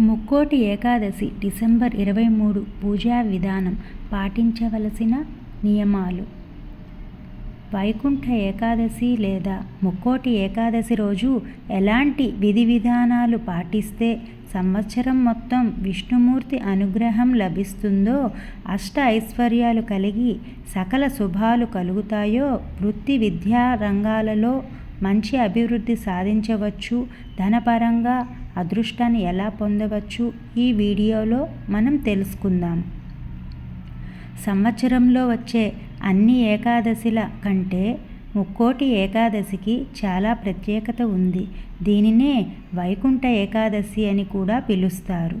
Mukkoti Ekadashi December ఇరవై మూడు పూజా విధానం పాటించవలసిన నియమాలు. వైకుంఠ ఏకాదశి లేదా ముక్కోటి ఏకాదశి రోజు ఎలాంటి విధి విధానాలు పాటిస్తే సంవత్సరం మొత్తం విష్ణుమూర్తి అనుగ్రహం లభిస్తుందో అష్ట ఐశ్వర్యాలు కలిగి సకల శుభాలు కలుగుతాయో వృత్తి విద్యా రంగాలలో మంచి అభివృద్ధి సాధించవచ్చు. ధనపరంగా అదృష్టాన్ని ఎలా పొందవచ్చు? ఈ వీడియోలో మనం తెలుసుకుందాం. సంవత్సరంలో వచ్చే అన్ని ఏకాదశిల కంటే ముక్కోటి ఏకాదశికి చాలా ప్రత్యేకత ఉంది. దీనినే వైకుంఠ ఏకాదశి అని కూడా పిలుస్తారు.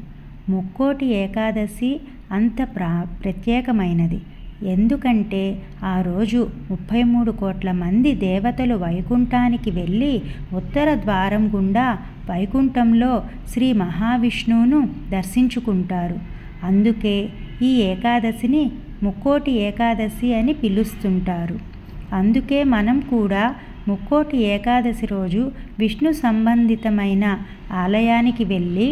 ముక్కోటి ఏకాదశి అంత ప్రా ప్రత్యేకమైనది. ఎందుకంటే ఆ రోజు ముప్పై మూడు కోట్ల మంది దేవతలు వైకుంఠానికి వెళ్ళి ఉత్తర ద్వారం గుండా వైకుంఠంలో శ్రీ మహావిష్ణువును దర్శించుకుంటారు. అందుకే ఈ ఏకాదశిని ముక్కోటి ఏకాదశి అని పిలుస్తుంటారు. అందుకే మనం కూడా ముక్కోటి ఏకాదశి రోజు విష్ణు సంబంధితమైన ఆలయానికి వెళ్ళి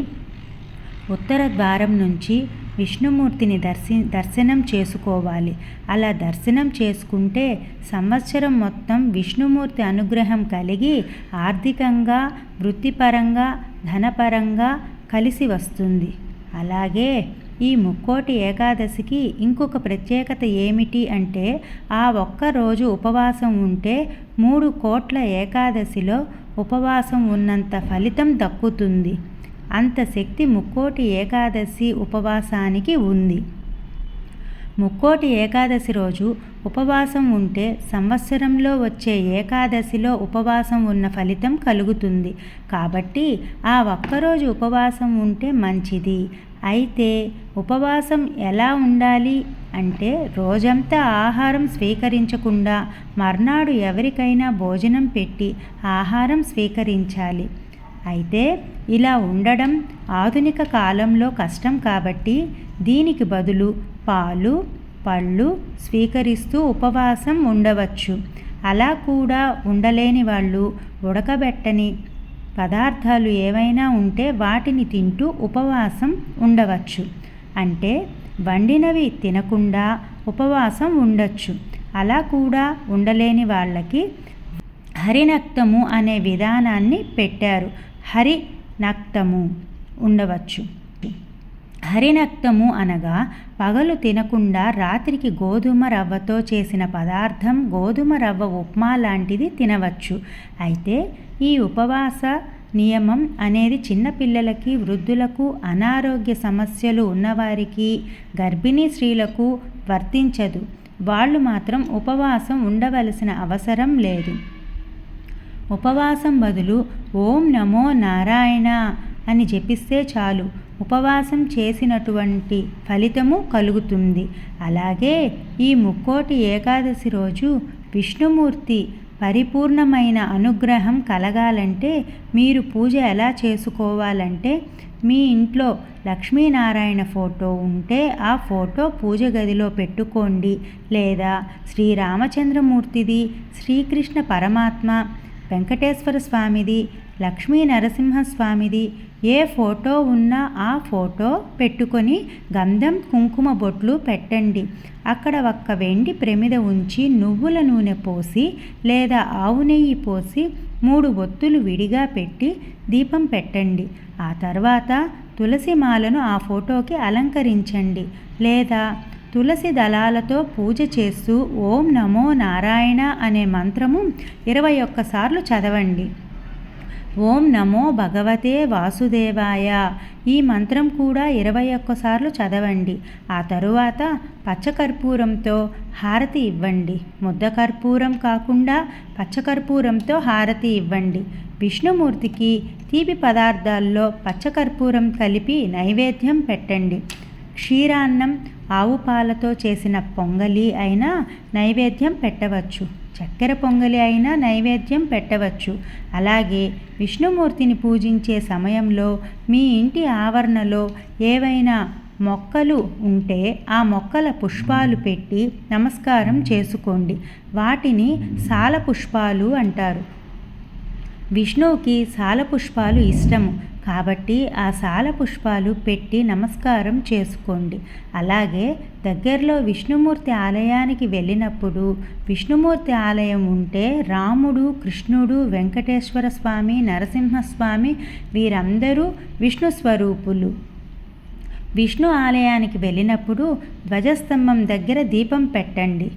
ఉత్తర ద్వారం నుంచి విష్ణుమూర్తిని దర్శి దర్శనం చేసుకోవాలి. అలా దర్శనం చేసుకుంటే సంవత్సరం మొత్తం విష్ణుమూర్తి అనుగ్రహం కలిగి ఆర్థికంగా వృత్తిపరంగా ధనపరంగా కలిసి వస్తుంది. అలాగే ఈ ముక్కోటి ఏకాదశికి ఇంకొక ప్రత్యేకత ఏమిటి అంటే ఆ ఒక్క రోజు ఉపవాసం ఉంటే మూడు కోట్ల ఏకాదశిలో ఉపవాసం ఉన్నంత ఫలితం దక్కుతుంది. అంత శక్తి ముక్కోటి ఏకాదశి ఉపవాసానికి ఉంది. ముక్కోటి ఏకాదశి రోజు ఉపవాసం ఉంటే సంవత్సరంలో వచ్చే ఏకాదశిలో ఉపవాసం ఉన్న ఫలితం కలుగుతుంది. కాబట్టి ఆ ఒక్కరోజు ఉపవాసం ఉంటే మంచిది. అయితే ఉపవాసం ఎలా ఉండాలి అంటే రోజంతా ఆహారం స్వీకరించకుండా మర్నాడు ఎవరికైనా భోజనం పెట్టి ఆహారం స్వీకరించాలి. అయితే ఇలా ఉండడం ఆధునిక కాలంలో కష్టం కాబట్టి దీనికి బదులు పాలు పళ్ళు స్వీకరిస్తూ ఉపవాసం ఉండవచ్చు. అలా కూడా ఉండలేని వాళ్ళు ఉడకబెట్టని పదార్థాలు ఏవైనా ఉంటే వాటిని తింటూ ఉపవాసం ఉండవచ్చు. అంటే వండినవి తినకుండా ఉపవాసం ఉండొచ్చు. అలా కూడా ఉండలేని వాళ్ళకి హరినక్తము అనే విధానాన్ని పెట్టారు. హరి నక్తము ఉండవచ్చు. హరినక్తము అనగా పగలు తినకుండా రాత్రికి గోధుమ రవ్వతో చేసిన పదార్థం గోధుమ రవ్వ ఉప్మా లాంటిది తినవచ్చు. అయితే ఈ ఉపవాస నియమం అనేది చిన్నపిల్లలకి వృద్ధులకు అనారోగ్య సమస్యలు ఉన్నవారికి గర్భిణీ స్త్రీలకు వర్తించదు. వాళ్ళు మాత్రం ఉపవాసం ఉండవలసిన అవసరం లేదు. ఉపవాసం బదులు ఓం నమో నారాయణ అని జపిస్తే చాలు. ఉపవాసం చేసినటువంటి ఫలితము కలుగుతుంది. అలాగే ఈ ముక్కోటి ఏకాదశి రోజు విష్ణుమూర్తి పరిపూర్ణమైన అనుగ్రహం కలగాలంటే మీరు పూజ ఎలా చేసుకోవాలంటే మీ ఇంట్లో లక్ష్మీనారాయణ ఫోటో ఉంటే ఆ ఫోటో పూజ గదిలో పెట్టుకోండి. లేదా శ్రీరామచంద్రమూర్తిది శ్రీకృష్ణ పరమాత్మ వెంకటేశ్వర స్వామిది లక్ష్మీ నరసింహస్వామిది ఏ ఫోటో ఉన్నా ఆ ఫోటో పెట్టుకొని గంధం కుంకుమ బొట్లు పెట్టండి. అక్కడ ఒక్క వెండి ప్రమిద ఉంచి నువ్వుల నూనె పోసి లేదా ఆవు నెయ్యి పోసి మూడు ఒత్తులు విడిగా పెట్టి దీపం పెట్టండి. ఆ తర్వాత తులసి మాలను ఆ ఫోటోకి అలంకరించండి. లేదా తులసి దళాలతో పూజ చేస్తూ ఓం నమో నారాయణ అనే మంత్రము ఇరవై ఒక్కసార్లు చదవండి. ఓం నమో భగవతే వాసుదేవాయ. ఈ మంత్రం కూడా ఇరవై ఒక్కసార్లు చదవండి. ఆ తరువాత పచ్చకర్పూరంతో హారతి ఇవ్వండి. ముద్ద కర్పూరం కాకుండా పచ్చకర్పూరంతో హారతి ఇవ్వండి. విష్ణుమూర్తికి తీపి పదార్థాల్లో పచ్చకర్పూరం కలిపి నైవేద్యం పెట్టండి. క్షీరాన్నం ఆవు పాలతో చేసిన పొంగలి అయినా నైవేద్యం పెట్టవచ్చు. చక్కెర పొంగలి అయినా నైవేద్యం పెట్టవచ్చు. అలాగే విష్ణుమూర్తిని పూజించే సమయంలో మీ ఇంటి ఆవరణలో ఏవైనా మొక్కలు ఉంటే ఆ మొక్కల పుష్పాలు పెట్టి నమస్కారం చేసుకోండి. వాటిని సాల పుష్పాలు అంటారు. విష్ణువుకి సాల పుష్పాలు ఇష్టము. కాబట్టి ఆ సాల పుష్పాలు పెట్టి నమస్కారం చేసుకోండి. అలాగే దగ్గరలో విష్ణుమూర్తి ఆలయానికి వెళ్ళినప్పుడు విష్ణుమూర్తి ఆలయం ఉంటే రాముడు కృష్ణుడు వెంకటేశ్వర స్వామి నరసింహస్వామి వీరందరూ విష్ణు స్వరూపులు. విష్ణు ఆలయానికి వెళ్ళినప్పుడు ధ్వజస్తంభం దగ్గర దీపం పెట్టండి.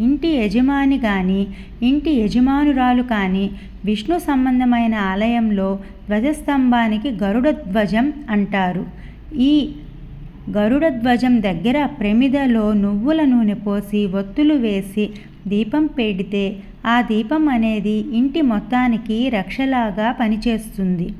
ఇంటి యజమాని కానీ ఇంటి యజమానురాలు కానీ విష్ణు సంబంధమైన ఆలయంలో ధ్వజస్తంభానికి గరుడ ధ్వజం అంటారు. ఈ గరుడ ధ్వజం దగ్గర ప్రమిదలో నువ్వుల నూనె పోసి ఒత్తులు వేసి దీపం పెడితే ఆ దీపం అనేది ఇంటి మొత్తానికి రక్షలాగా పనిచేస్తుంది.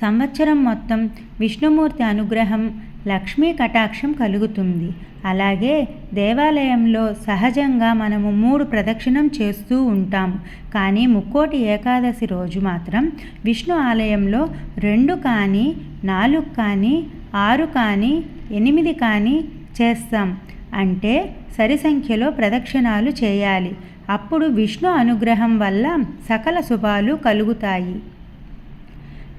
సంవత్సరం మొత్తం విష్ణుమూర్తి అనుగ్రహం లక్ష్మీ కటాక్షం కలుగుతుంది. అలాగే దేవాలయంలో సహజంగా మనము మూడు ప్రదక్షిణం చేస్తూ ఉంటాం. కానీ ముక్కోటి ఏకాదశి రోజు మాత్రం విష్ణు ఆలయంలో రెండు కానీ నాలుగు కానీ ఆరు కానీ ఎనిమిది కానీ చేస్తాం. అంటే సరి సంఖ్యలో ప్రదక్షిణాలు చేయాలి. అప్పుడు విష్ణు అనుగ్రహం వల్ల సకల శుభాలు కలుగుతాయి.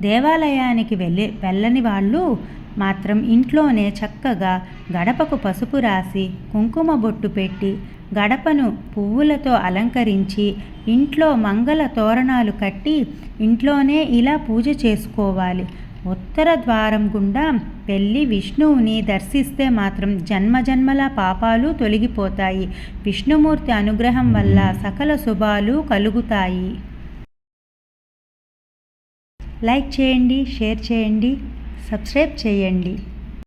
దేవాలయానికి వెళ్ళి వెళ్ళని వాళ్ళు మాత్రం ఇంట్లోనే చక్కగా గడపకు పసుపు రాసి కుంకుమ బొట్టు పెట్టి గడపను పువ్వులతో అలంకరించి ఇంట్లో మంగళ తోరణాలు కట్టి ఇంట్లోనే ఇలా పూజ చేసుకోవాలి. ఉత్తర ద్వారం గుండా వెళ్ళి విష్ణువుని దర్శిస్తే మాత్రం జన్మజన్మల పాపాలు తొలగిపోతాయి. విష్ణుమూర్తి అనుగ్రహం వల్ల సకల శుభాలు కలుగుతాయి. లైక్ చేయండి షేర్ చేయండి. సబ్స్క్రైబ్ చేయండి.